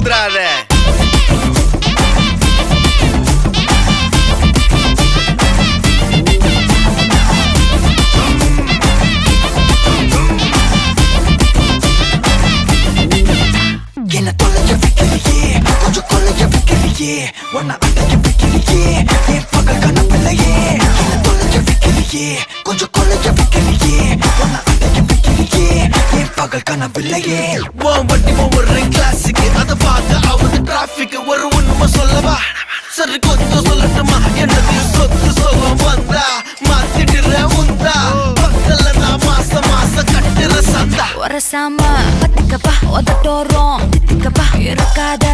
ஊதுறாத. என்ன தொல்லைய வைக்கலையே கொஞ்சம் கொள்ளைய வைக்கலையே ஒன்ன அட்டைய வைக்கலையே என் பகல் கணப்பில்லையே என்ன தொல்லைய வைக்கலையே கொஞ்சம் கொள்ளைய வைக்கலையே ஒன்ன அட்டைய வைக்கலையே என் பகல் கணப்பில்லையே வட்டி சொல்லவா? சரி கொத்து சொல்லட்டுமா? என்னது சொத்து சொல்ல வந்தா? மாத்திடுற உந்தா? பக்கல நான் மாச மாச கட்டுற சந்தா. ஒரு ஒரசாம பத்துக்கப்பா உதட்டோரம் தித்திக்கப்பா இருக்காத